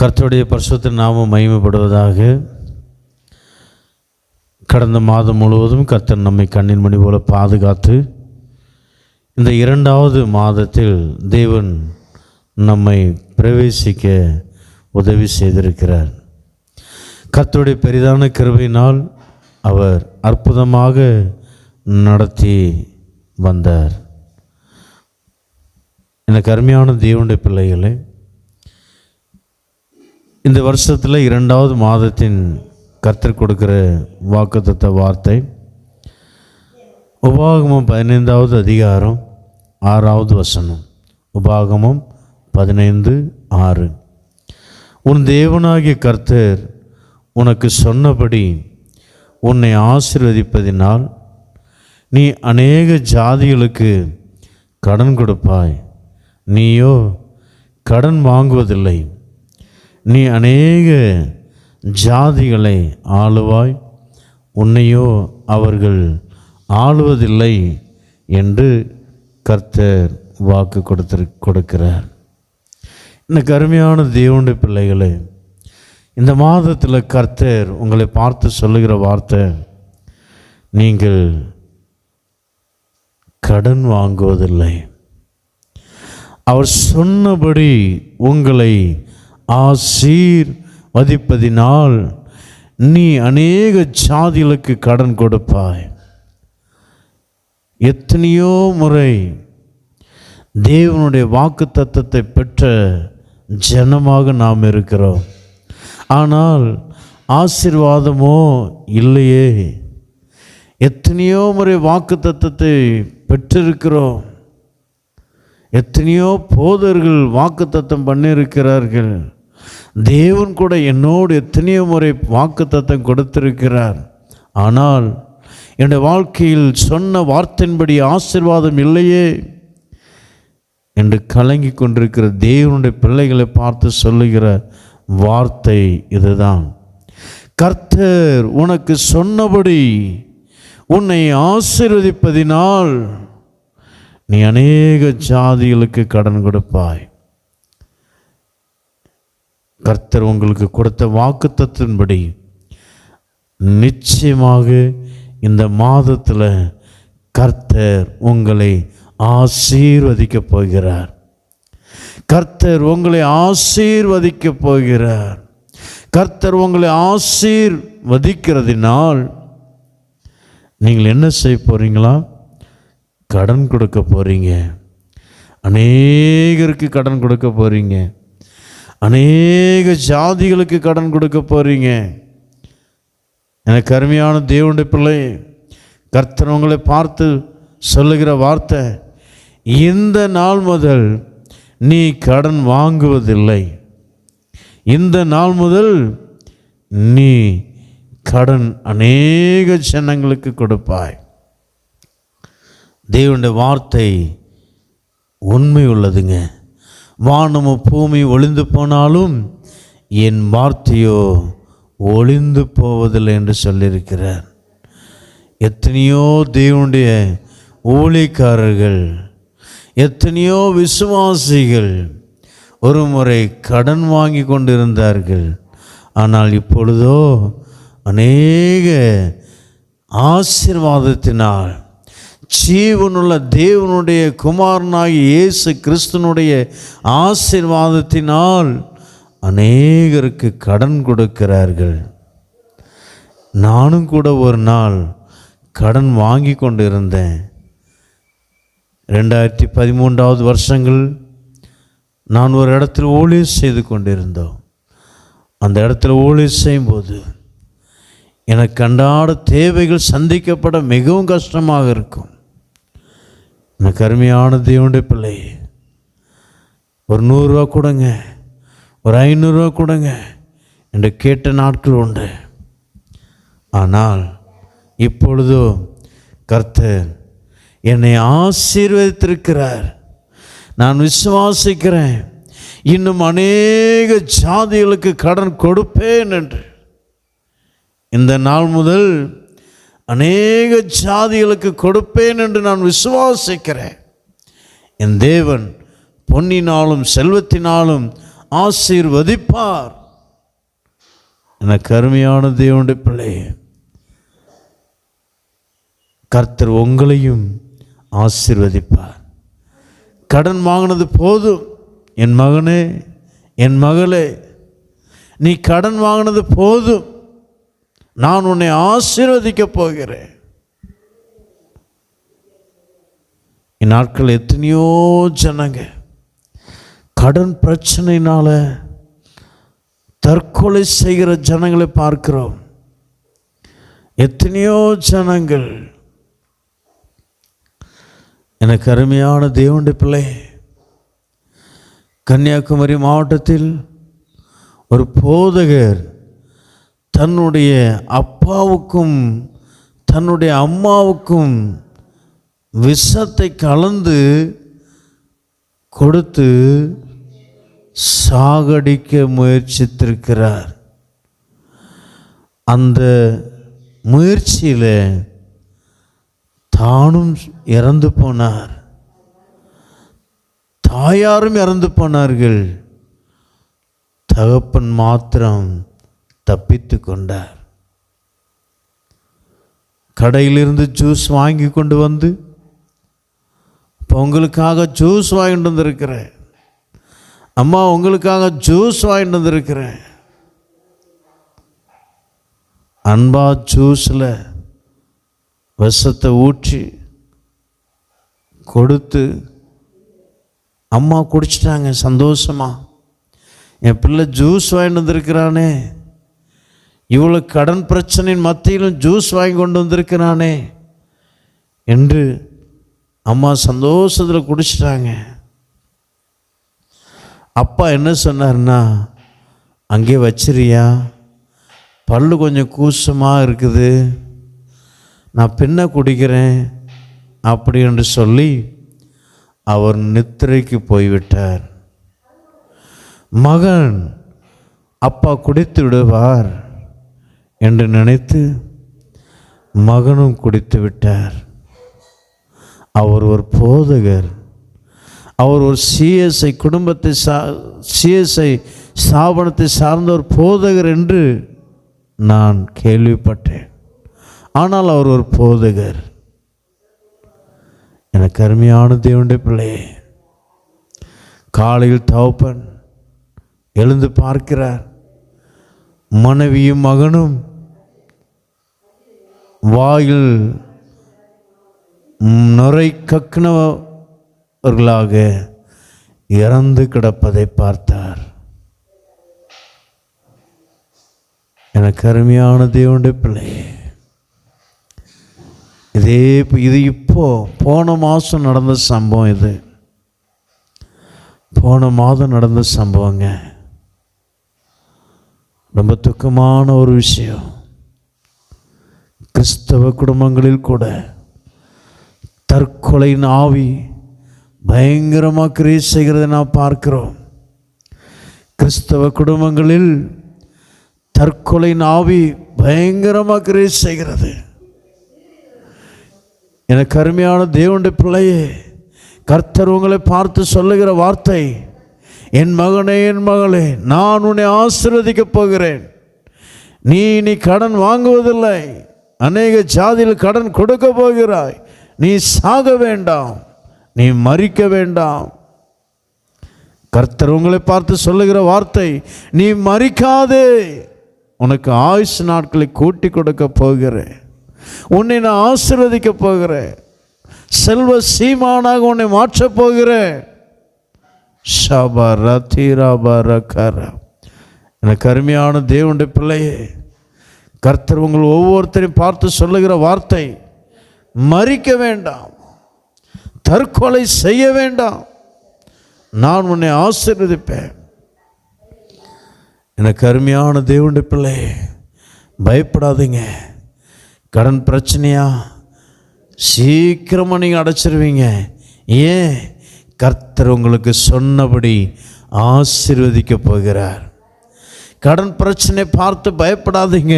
கர்த்தருடைய பரிசுத்த நாமம் மகிமைப்படுவதாக கடந்த மாதம் முழுவதும் கர்த்தர் நம்மை கண்ணின் மணி போல பாதுகாத்து இந்த இரண்டாவது மாதத்தில் தேவன் நம்மை பிரவேசிக்க உதவி செய்திருக்கிறார். கர்த்தருடைய பெரிதான கிருபையினால் அவர் அற்புதமாக நடத்தி வந்தார். எனக்கு அருமையான தேவனுடைய பிள்ளைகளே இந்த வருஷத்தில் இரண்டாவது மாதத்தின் கர்த்தர் கொடுக்கிற வாக்குத்தத்த வார்த்தை. உபாகமம் பதினைந்தாவது அதிகாரம் ஆறாவது வசனம். உபாகமம் பதினைந்து ஆறு. உன் தேவனாகிய கர்த்தர் உனக்கு சொன்னபடி உன்னை ஆசீர்வதிப்பதினால் நீ அநேக ஜாதிகளுக்கு கடன் கொடுப்பாய். நீயோ கடன் வாங்குவதில்லை. நீ அநேக ஜாதிகளை ஆளுவாய் உன்னையோ அவர்கள் ஆளுவதில்லை என்று கர்த்தர் வாக்கு கொடுத்து கொடுக்கிறார். இந்த அருமையான தேவனுடைய பிள்ளைகளே இந்த மாதத்தில் கர்த்தர் உங்களை பார்த்து சொல்லுகிற வார்த்தை நீங்கள் கடன் வாங்குவதில்லை. அவர் சொன்னபடி உங்களை ஆசீர் வதிப்பதினால் நீ அநேக சாதிகளுக்கு கடன் கொடுப்பாய். எத்தனையோ முறை தேவனுடைய வாக்கு தத்தத்தை பெற்ற ஜனமாக நாம் இருக்கிறோம். ஆனால் ஆசீர்வாதமோ இல்லையே. எத்தனையோ முறை வாக்கு தத்துவத்தை பெற்றிருக்கிறோம். எத்தனையோ போதர்கள் வாக்குத்தத்தம் பண்ணியிருக்கிறார்கள். தேவன் கூட என்னோடு எத்தனையோ முறை வாக்குத்தத்தம் கொடுத்திருக்கிறார். ஆனால் என்னுடைய வாழ்க்கையில் சொன்ன வார்த்தையின்படி ஆசிர்வாதம் இல்லையே என்று கலங்கி கொண்டிருக்கிற தேவனுடைய பிள்ளைகளை பார்த்து சொல்லுகிற வார்த்தை இதுதான். கர்த்தர் உனக்கு சொன்னபடி உன்னை ஆசிர்வதிப்பதினால் நீ அநேக ஜாதிகளுக்கு கடன் கொடுப்பாய். கர்த்தர் உங்களுக்கு கொடுத்த வாக்குத்தத்தின்படி நிச்சயமாக இந்த மாதத்தில் கர்த்தர் உங்களை ஆசீர்வதிக்கப் போகிறார். கர்த்தர் உங்களை ஆசீர்வதிக்கப் போகிறார். கர்த்தர் உங்களை ஆசீர்வதிக்கிறதினால் நீங்கள் என்ன செய்ய போகிறீங்களா கடன் கொடுக்க போகிறீங்க அநேகருக்கு கடன் கொடுக்க போகிறீங்க அநேக ஜாதிகளுக்கு கடன் கொடுக்க போகிறீங்க எனக்கு அருமையான தேவனுடைய பிள்ளை கர்த்தர் உங்களை பார்த்து சொல்லுகிற வார்த்தை இந்த நாள் முதல் நீ கடன் வாங்குவதில்லை. இந்த நாள் முதல் நீ கடன் அநேக ஜனங்களுக்கு கொடுப்பாய். தேவனுடைய வார்த்தை உண்மை உள்ளதுங்க. வானமும் பூமி ஒளிந்து போனாலும் என் வார்த்தையோ ஒளிந்து போவதில்லை என்று சொல்லியிருக்கிறார். எத்தனையோ தேவனுடைய ஊழியக்காரர்கள் எத்தனையோ விசுவாசிகள் ஒரு முறை கடன் வாங்கி கொண்டிருந்தார்கள். ஆனால் இப்பொழுதோ அநேக ஆசீர்வாதத்தினால் ஜீவனுள்ள தேவனுடைய குமாரனாகிய இயேசு கிறிஸ்துனுடைய ஆசீர்வாதத்தினால் அநேகருக்கு கடன் கொடுக்கிறார்கள். நானும் கூட ஒரு நாள் கடன் வாங்கி கொண்டு இருந்தேன் ரெண்டாயிரத்தி பதிமூன்றாவது வருஷங்கள் நான் ஒரு இடத்துல ஊழியர் செய்து கொண்டிருந்தோம். அந்த இடத்துல ஊழியர் செய்யும்போது எனக்கு அன்றாட தேவைகள் சந்திக்கப்பட மிகவும் கஷ்டமாக இருக்கும். எனக்கு அருமையான தேவனுடைய பிள்ளை. ஒரு நூறுரூவா கொடுங்க. ஒரு ஐநூறுரூவா கொடுங்க என்று கேட்ட நாட்கள் உண்டு. ஆனால் இப்பொழுதோ கர்த்தர் என்னை ஆசீர்வதித்திருக்கிறார். நான் விசுவாசிக்கிறேன். இன்னும் அநேக ஜாதிகளுக்கு கடன் கொடுப்பேன் என்று. இந்த நாள் முதல் அநேக ஜாதிகளுக்கு கொடுப்பேன் என்று நான் விசுவாசிக்கிறேன். என் தேவன் பொன்னினாலும் செல்வத்தினாலும் ஆசீர்வதிப்பார். எனக்கு கருமையான தேவனுடைய பிள்ளையே கர்த்தர் உங்களையும் ஆசீர்வதிப்பார். கடன் வாங்கினது போதும். என் மகனே என் மகளே நீ கடன் வாங்கினது போதும். நான் உன்னை ஆசீர்வதிக்கப் போகிறேன். இந்நாட்கள் எத்தனையோ ஜனங்க கடன் பிரச்சனையினால் தற்கொலை செய்கிற ஜனங்களை பார்க்கிறோம். எத்தனையோ ஜனங்கள் எனக்கு அருமையான தேவண்டி பிள்ளை கன்னியாகுமரி மாவட்டத்தில் ஒரு போதகர் தன்னுடைய அப்பாவுக்கும் தன்னுடைய அம்மாவுக்கும் விஷத்தை கலந்து கொடுத்து சாகடிக்க முயற்சித்திருக்கிறார். அந்த முயற்சியில் தானும் இறந்து போனார். தாயாரும் இறந்து போனார்கள். தகப்பன் மாத்திரம் தப்பித்து கொண்டார் கடையிலிருந்து ஜூஸ் வாங்கி கொண்டு வந்து இப்போ உங்களுக்காக ஜூஸ் வாங்கிட்டு வந்திருக்கிறேன். அம்மா உங்களுக்காக ஜூஸ் வாங்கிட்டு வந்திருக்கிறேன். அன்பா ஜூஸில் விஷத்தை ஊற்றி கொடுத்து அம்மா குடிச்சிட்டாங்க சந்தோஷமாக என் பிள்ளை ஜூஸ் வாங்கிட்டு வந்திருக்கிறானே. இவ்வளோ கடன் பிரச்சனையின் மத்தியிலும் ஜூஸ் வாங்கி கொண்டு வந்திருக்கிறானே என்று அம்மா சந்தோஷத்தில் குடிச்சிட்டாங்க. அப்பா என்ன சொன்னார்னா அங்கே வச்சிரியா பல்லு கொஞ்சம் கூசமாக இருக்குது. நான் பின்ன குடிக்கிறேன் அப்படி என்று சொல்லி அவர் நித்திரைக்கு போய்விட்டார். மகன் அப்பா குடித்து விடுவார். என்று நினைத்து மகனும் குடித்து விட்டார். அவர் ஒரு போதகர். அவர் ஒரு சிஎஸ்ஐ குடும்பத்தை சா சிஎஸ்ஐ ஸ்தாபனத்தை சார்ந்த ஒரு போதகர் என்று நான் கேள்விப்பட்டேன். ஆனால் அவர் ஒரு போதகர். எனக்கு அருமையான தேவனுடைய பிள்ளையே காலையில் தவப்பன் எழுந்து பார்க்கிறார். மனைவியும் மகனும் வாயில் நுரை கக்கினவர்களாக இறந்து கிடப்பதை பார்த்தார். எனக்கு அருமையான தேவனுடைய பிள்ளையே இதே இது இப்போ போன மாதம் நடந்த சம்பவம் இது. போன மாதம் நடந்த சம்பவங்க. ரொம்ப துக்கமான ஒரு விஷயம். கிறிஸ்தவ குடும்பங்களில் கூட தற்கொலையின் ஆவி பயங்கரமாக கிரீஸ் செய்கிறதை நாம் பார்க்கிறோம். கிறிஸ்தவ குடும்பங்களில் தற்கொலையின் ஆவி பயங்கரமாக கிரீஸ் செய்கிறது. எனக்கு அருமையான தேவனுடைய பிள்ளையே கர்த்தர் உங்களை பார்த்து சொல்லுகிற வார்த்தை என் மகனே என் மகளே நான் உன்னை ஆசீர்வதிக்கப் போகிறேன். நீ நீ கடன் வாங்குவதில்லை. அநேக ஜாதியில் கடன் கொடுக்க போகிறாய். நீ சாக வேண்டாம். நீ மறிக்க வேண்டாம். கர்த்தர் உங்களை பார்த்து சொல்லுகிற வார்த்தை நீ மறிக்காதே உனக்கு ஆயுசு நாட்களை கூட்டி கொடுக்க போகிறேன். உன்னை நான் ஆசீர்வதிக்க போகிறேன். செல்வ சீமானாக உன்னை மாற்றப் போகிறேன். ஷபர தீரபர கர எனக்கு அருமையான தேவனுடைய பிள்ளையே கர்த்தர் உங்கள் ஒவ்வொருத்தரையும் பார்த்து சொல்லுகிற வார்த்தை மறிக்க வேண்டாம் தற்கொலை செய்ய வேண்டாம். நான் உன்னை ஆசீர்வதிப்பேன். எனக்கு அருமையான தேவண்டி பிள்ளை பயப்படாதீங்க. கடன் பிரச்சனையா? சீக்கிரமாக நீங்கள் அடைச்சிருவீங்க. ஏன்? கர்த்தர் உங்களுக்கு சொன்னபடி ஆசீர்வதிக்க போகிறார். கடன் பிரச்சனை பார்த்து பயப்படாதீங்க.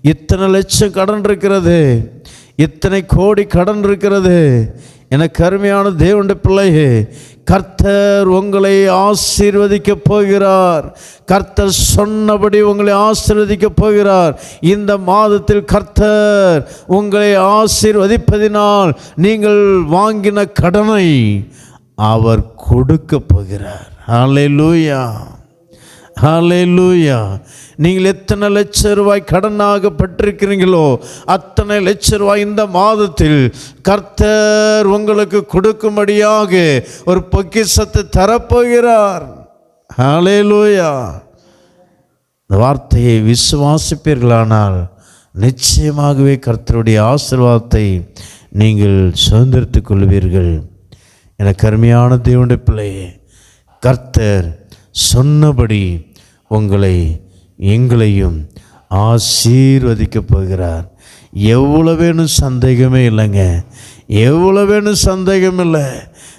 இத்தனை லட்சம் கடன் இருக்கிறது. இத்தனை கோடி கடன் இருக்கிறது. எனக்கு அருமையான தேவண்ட பிள்ளையே கர்த்தர் உங்களை ஆசீர்வதிக்க போகிறார். கர்த்தர் சொன்னபடி உங்களை ஆசீர்வதிக்க போகிறார். இந்த மாதத்தில் கர்த்தர் உங்களை ஆசீர்வதிப்பதினால் நீங்கள் வாங்கின கடனை அவர் கொடுக்க போகிறார். ஹalleluya ஹalleluya நீங்கள் எத்தனை லட்ச ரூபாய் கடனாக பட்டிருக்கிறீங்களோ அத்தனை லட்ச ரூபாய் இந்த மாதத்தில் கர்த்தர் உங்களுக்கு கொடுக்கும்படியாக ஒரு பொக்கிஷத்தை தரப்போகிறார். லூயா இந்த வார்த்தையை விசுவாசிப்பீர்களானால் நிச்சயமாகவே கர்த்தருடைய ஆசிர்வாதத்தை நீங்கள் சுதந்திரத்துக் கொள்வீர்கள். எனக்கு கருமையான தேவனுடைய பிள்ளையே கர்த்தர் சொன்னபடி உங்களை எங்களையும் ஆசீர்வதிக்கப் போகிறார். எவ்வளோ வேணும் சந்தேகமே இல்லைங்க. எவ்வளோ வேணும் சந்தேகம் இல்லை.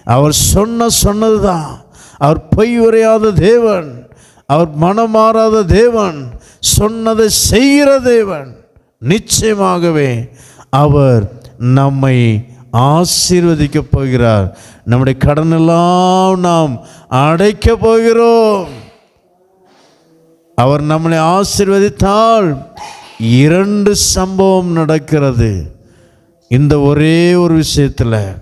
அவர் சொன்ன சொன்னது தான் அவர் பொய் உரையாத தேவன். அவர் மனம் மாறாத தேவன். சொன்னதை செய்கிற தேவன். நிச்சயமாகவே அவர் நம்மை ஆசீர்வதிக்கப் போகிறார் நம்முடைய கடனெல்லாம் நாம் அடைக்கப் போகிறோம். அவர் நம்மளை ஆசீர்வதித்தால் இரண்டு சம்பவம் நடக்கிறது. இந்த ஒரே ஒரு விஷயத்தில்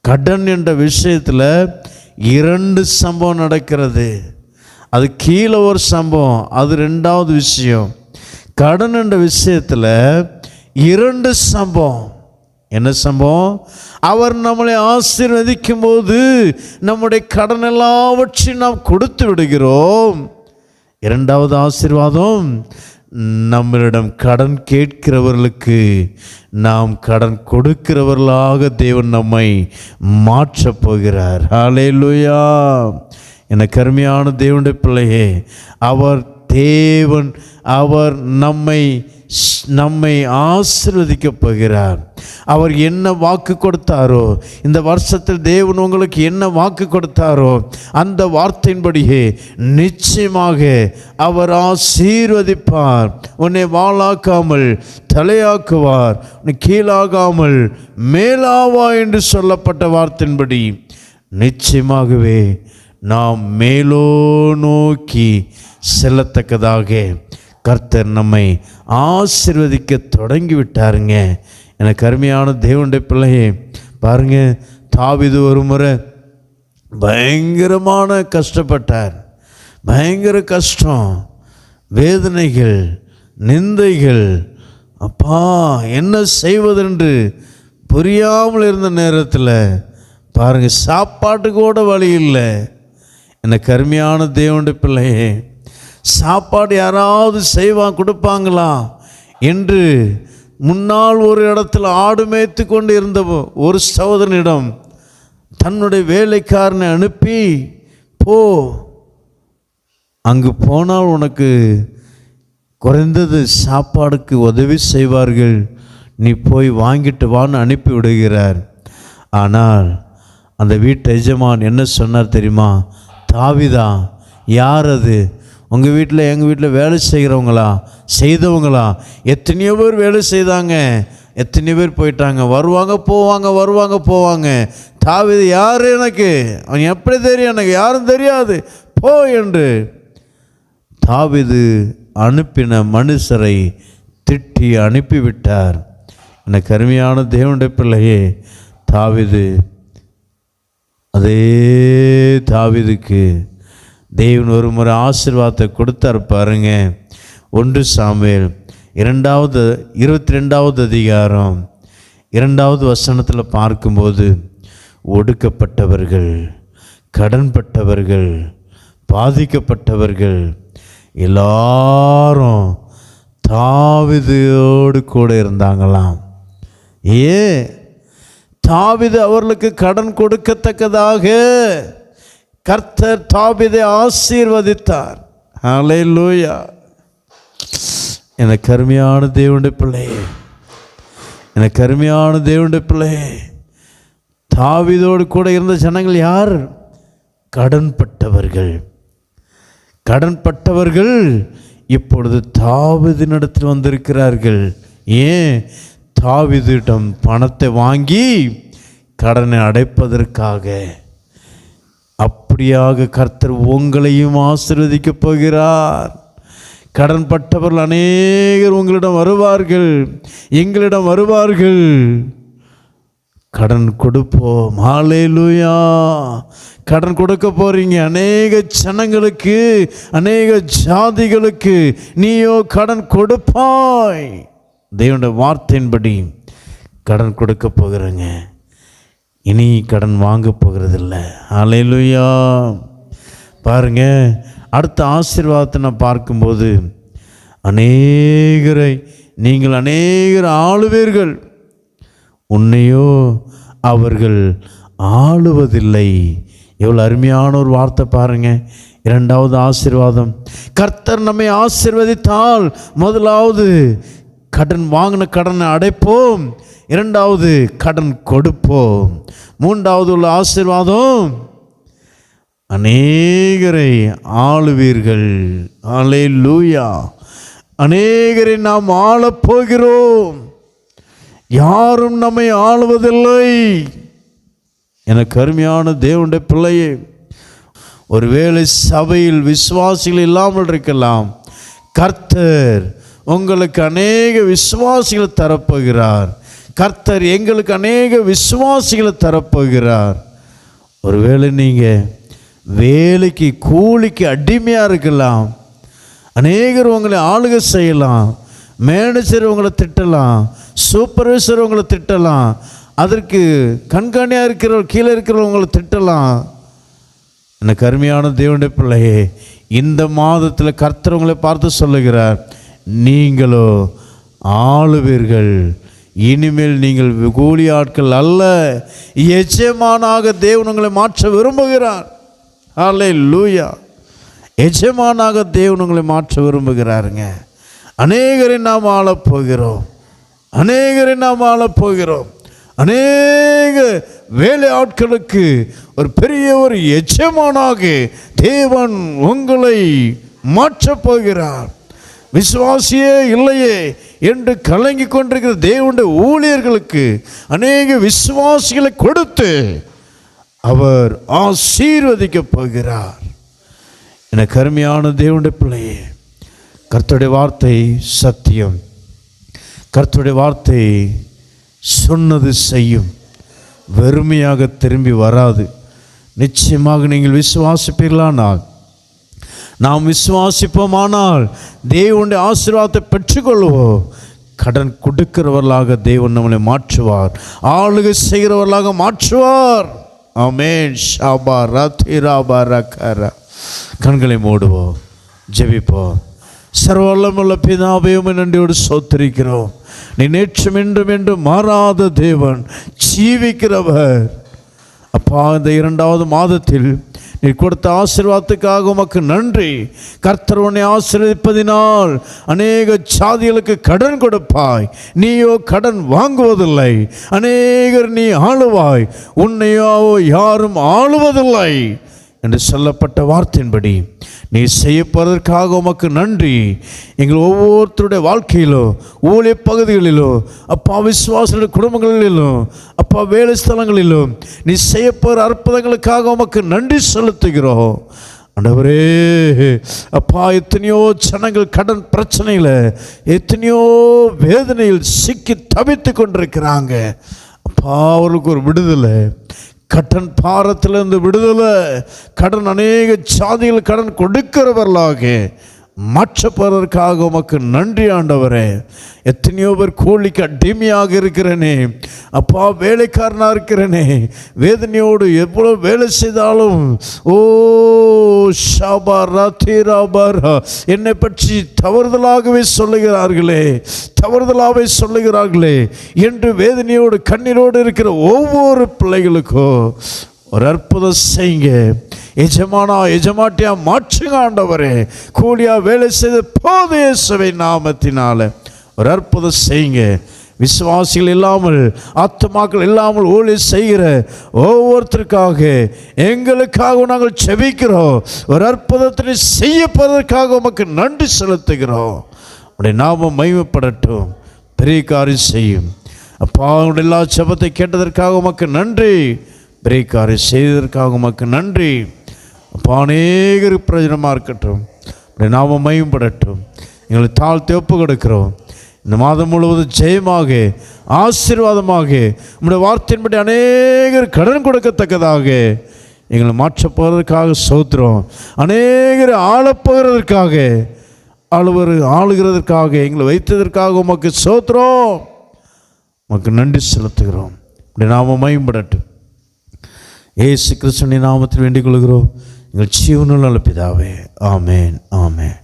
கடன் என்ற விஷயத்தில் இரண்டு சம்பவம் நடக்கிறது. அது கீழே ஒரு சம்பவம் அது ரெண்டாவது விஷயம். கடன் என்ற விஷயத்தில் இரண்டு சம்பவம். என்ன சம்பவம்? அவர் நம்மளை ஆசீர்வதிக்கும் போது நம்முடைய கடன் எல்லாவற்றையும் நாம் கொடுத்து விடுகிறோம். இரண்டாவது ஆசீர்வாதம் நம்மளிடம் கடன் கேட்கிறவர்களுக்கு நாம் கடன் கொடுக்கிறவர்களாக தேவன் நம்மை மாற்றப் போகிறார். ஹாலே லூயா என கருமையான தேவனுடைய பிள்ளையே அவர் தேவன் அவர் நம்மை நம்மை ஆசிர்வதிக்கப் போகிறார் அவர் என்ன வாக்கு கொடுத்தாரோ இந்த வருஷத்தில் தேவன் உங்களுக்கு என்ன வாக்கு கொடுத்தாரோ அந்த வார்த்தையின்படியே நிச்சயமாக அவர் ஆசீர்வதிப்பார். உன்னை வாளாக்காமல் தலையாக்குவார். உன்னை கீழாகாமல் மேலாவா என்று சொல்லப்பட்ட வார்த்தையின்படி நிச்சயமாகவே நாம் மேலோ நோக்கி செல்லத்தக்கதாக கர்த்தர் நம்மை ஆசிர்வதிக்க தொடங்கி விட்டாருங்க எனக்கு அருமையான தேவனுடைய பிள்ளையே பாருங்க தாவிது ஒரு முறை பயங்கரமான கஷ்டப்பட்டார். பயங்கர கஷ்டம் வேதனைகள் நிந்தைகள். அப்பா என்ன செய்வதென்று புரியாமல் இருந்த நேரத்தில் பாருங்கள் சாப்பாட்டுக்கு கூட வழி இல்லை. எனக்கு அருமையான தேவனுடைய பிள்ளையே சாப்பாடு யாராவது செய்வா கொடுப்பாங்களா? என்று முன்னால் ஒரு இடத்துல ஆடு மேய்த்து கொண்டு இருந்த ஒரு சகோதரனிடம் தன்னுடைய வேலைக்காரனை அனுப்பி போ அங்கு போனால் உனக்கு குறைந்தது சாப்பாடுக்கு உதவி செய்வார்கள். நீ போய் வாங்கிட்டு வான்னு அனுப்பி விடுகிறார். ஆனால் அந்த வீட்டு எஜமான் என்ன சொன்னார் தெரியுமா? தாவிதா யார் அது? உங்கள் வீட்டில் எங்கள் வீட்டில் வேலை செய்கிறவங்களா செய்தவங்களா? எத்தனையோ பேர் வேலை செய்தாங்க. எத்தனையோ பேர் போயிட்டாங்க. வருவாங்க போவாங்க வருவாங்க போவாங்க. தாவிது யார் எனக்கு? அவன் எப்படி தெரியும்? எனக்கு யாரும் தெரியாது. போ என்று தாவிது அனுப்பின மனுஷரை திட்டி அனுப்பிவிட்டார். எனக்கு அருமையான தேவனுடைய பிள்ளையே தாவிது. அதே தாவிதுக்கு தேவன் ஒரு முறை ஆசீர்வாதத்தை கொடுத்தார் பாருங்க. ஒன்று சாமியல் இரண்டாவது இருபத்தி ரெண்டாவது அதிகாரம் இரண்டாவது வசனத்தில் பார்க்கும்போது ஒடுக்கப்பட்டவர்கள் கடன்பட்டவர்கள் பாதிக்கப்பட்டவர்கள் எல்லாரும் தாவிதோடு கூட இருந்தாங்களாம். ஏ தாவிது அவர்களுக்கு கடன் கொடுக்கத்தக்கதாக கர்த்தர் தாவிதை ஆசீர்வதித்தார். ஹalleluya எனக்கு அருமையான தேவனுடைய பிள்ளையே எனக்கு அருமையான தேவனுடைய பிள்ளையே தாவிதோடு கூட இருந்த ஜனங்கள் யார்? கடன்பட்டவர்கள். கடன்பட்டவர்கள் இப்பொழுது தாவிதினிடத்தில் வந்திருக்கிறார்கள். ஏன்? தாவிதிடம் பணத்தை வாங்கி கடனை அடைப்பதற்காக. அப்படியாக கர்த்தர் உங்களையும் ஆசிர்வதிக்கப் போகிறார். கடன்பட்டவர்கள் அநேகர் உங்களிடம் வருவார்கள். எங்களிடம் வருவார்கள். கடன் கொடுப்போம். ஹalleluya. கடன் கொடுக்க போகிறீங்க அநேக ஜனங்களுக்கு அநேக ஜாதிகளுக்கு நீயோ கடன் கொடுப்பாய். தேவனுடைய வார்த்தையின்படி கடன் கொடுக்க போகிறேங்க. இனி கடன் வாங்க போகிறதில்ல. அலையிலுயா பாருங்க அடுத்த ஆசீர்வாதத்தை நான் பார்க்கும்போது அநேகரை நீங்கள் அநேகர் ஆளுவீர்கள். உன்னையோ அவர்கள் ஆளுவதில்லை. எவ்வளோ அருமையான ஒரு வார்த்தை பாருங்க. இரண்டாவது ஆசீர்வாதம். கர்த்தர் நம்மை ஆசிர்வதித்தால் முதலாவது கடன் வாங்கின கடனை அடைப்போம். இரண்டாவது கடன் கொடுப்போம். மூன்றாவது உள்ள ஆசீர்வாதம் அநேகரை ஆளுவீர்கள். ஆலே லூயா அநேகரை நாம் ஆளப்போகிறோம். யாரும் நம்மை ஆளுவதில்லை. எனக்கு அருமையான தேவனுடைய பிள்ளையே ஒருவேளை சபையில் விசுவாசிகள் இல்லாமல் இருக்கலாம். கர்த்தர் உங்களுக்கு அநேக விசுவாசிகளை தரப்போகிறார். கர்த்தர் எங்களுக்கு அநேக விசுவாசிகளை தரப்போகிறார். ஒருவேளை நீங்கள் வேலைக்கு கூலிக்கு அடிமையாக இருக்கலாம். அநேகர் உங்களை ஆளுகை செய்யலாம். மேனேஜர் உங்களை திட்டலாம். சூப்பர்வைசர் உங்களை திட்டலாம். அதற்கு கண்காணியாக இருக்கிற கீழே இருக்கிறவங்களை திட்டலாம். எனக்கு அருமையான தேவனுடைய பிள்ளையே இந்த மாதத்தில் கர்த்தர் உங்களை பார்த்து சொல்லுகிறார். நீங்களோ ஆளுவீர்கள். இனிமேல் நீங்கள் கூலி ஆட்கள் அல்ல. எஜமானாக தேவன் உங்களை மாற்ற விரும்புகிறார். அல்லே லூயா எஜமானாக தேவன் உங்களை மாற்ற விரும்புகிறாருங்க. அநேகரை நாம் ஆளப் போகிறோம் அநேகரை நாம் ஆளப்போகிறோம். அநேக வேலை ஆட்களுக்கு ஒரு பெரிய ஒரு எஜமானாக தேவன் உங்களை மாற்றப் போகிறார். விசுவாசியே இல்லையே என்று கலங்கி கொண்டிருக்கிற தேவனுடைய ஊழியர்களுக்கு அநேக விசுவாசிகளை கொடுத்து அவர் ஆசீர்வதிக்கப் போகிறார். என கருமையான தேவனுடைய பிள்ளையே கர்த்தருடைய வார்த்தை சத்தியம். கர்த்தருடைய வார்த்தை சொன்னது செய்யும். வெறுமையாக திரும்பி வராது. நிச்சயமாக நீங்கள் விசுவாசிப்பீர்களானால் நாம் விசுவாசிப்போமானால் தேவனுடைய ஆசீர்வாதத்தை பெற்றுக்கொள்வோம். கடன் கொடுக்கிறவர்களாக தேவன் நம்மளை மாற்றுவார். ஆளுகை செய்கிறவர்களாக மாற்றுவார். ஆமேன். ஷாபா ரத்திராபா ரக்கரா. கண்களை மூடுவோம். ஜெபிப்போம். சர்வல்லமுள்ள பிதாவையும் நன்றியோடு சோத்திருக்கிறோம். நீ நேற்றும் என்றும் என்றும் மாறாத தேவன் ஜீவிக்கிறவர். அப்பா இந்த இரண்டாவது மாதத்தில் நீ கொடுத்த ஆசீர்வாதத்துக்காக உமக்கு நன்றி. கர்த்தர் உன்னை ஆசீர்வதிப்பதினால் அநேக சாதிகளுக்கு கடன் கொடுப்பாய். நீயோ கடன் வாங்குவதில்லை. அநேகர் நீ ஆளுவாய். உன்னையோ யாரும் ஆளுவதில்லை. என்று சொல்லப்பட்ட வார்த்தையின்படி நீ செய்யப்படுவதற்காக உமக்கு நன்றி. எங்கள் ஒவ்வொருத்தருடைய வாழ்க்கையிலும் ஊழிய பகுதிகளிலோ அப்பா விசுவாசனுடைய குடும்பங்களிலும் அப்பா வேலை ஸ்தலங்களிலும் நீ செய்யப்படுற அற்புதங்களுக்காக உமக்கு நன்றி செலுத்துகிறோம். ஆண்டவரே அப்பா எத்தனையோ ஜனங்கள் கடன் பிரச்சனையில் எத்தனையோ வேதனையில் சிக்கி தவித்து கொண்டிருக்கிறாங்க. அப்பா அவர்களுக்கு ஒரு விடுதலை. கடன் பாரத்திலிருந்து விடுதலை. கடன் அநேக சாதிகள் கடன் கொடுக்கிறவர்களாக மாற்றப்படுறதுக்காக உமக்கு நன்றி ஆண்டவரே. எத்தனையோ பேர் கூலிக்கு அடிமையாக இருக்கிறேனே. அப்பா வேலைக்காரனாக இருக்கிறேனே. வேதனையோடு எவ்வளோ வேலை செய்தாலும் ஓ ஷாபா ராத்திராபாரா என்னை பற்றி தவறுதலாகவே சொல்லுகிறார்களே. தவறுதலாகவே சொல்லுகிறார்களே. என்று வேதனையோடு கண்ணீரோடு இருக்கிற ஒவ்வொரு பிள்ளைகளுக்கும் ஒரு அற்புதம் செய்யுங்க. எஜமானா எஜமாட்டியா மாற்றுங்க ஆண்டவரே. கூலியா வேலை செய்த போது இயேசுவை நாமத்தினால. ஒரு அற்புதம் செய்யுங்க. விசுவாசிகள் இல்லாமல் ஆத்மாக்கள் இல்லாமல் ஊழி செய்கிற ஒவ்வொருத்தருக்காக எங்களுக்காக நாங்கள் செபிக்கிறோம். ஒரு அற்புதத்தை செய்யப்படுவதற்காக உமக்கு நன்றி செலுத்துகிறோம். உடைய நாமம் மகிமைப்படட்டும். பெரிய காரியம் செய்யும். அப்பா உடைய எல்லா செபத்தை கேட்டதற்காக உமக்கு நன்றி. பிரேக்காரை செய்ததற்காக உமக்கு நன்றி. அப்போ அநேகருக்கு பிரயோஜனமாக இருக்கட்டும். அப்படி நாம மயம்படட்டும் எங்களை தாழ் தேப்பு கொடுக்கிறோம் இந்த மாதம் முழுவதும் ஜெயமாக ஆசீர்வாதமாக நம்முடைய வார்த்தையின்படி அநேகர் கடன் கொடுக்கத்தக்கதாக எங்களை மாற்றப் போகிறதுக்காக சோத்திரம். அநேகர் ஆளப்போகிறதற்காக ஆளுவர் ஆளுகிறதற்காக எங்களை வைத்ததற்காக உமக்கு சோத்துறோம் உமக்கு நன்றி செலுத்துகிறோம். இப்படி நாம மயம்படட்டும் ஏசு கிறிஸ்துவின் நாமத்தில் வேண்டிக் கொள்கிறோம் எங்கள் ஜீவனுள்ள பிதாவே ஆமேன் ஆமேன்.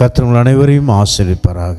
கத்திரங்கள் அனைவரையும் ஆசிரிப்பாராக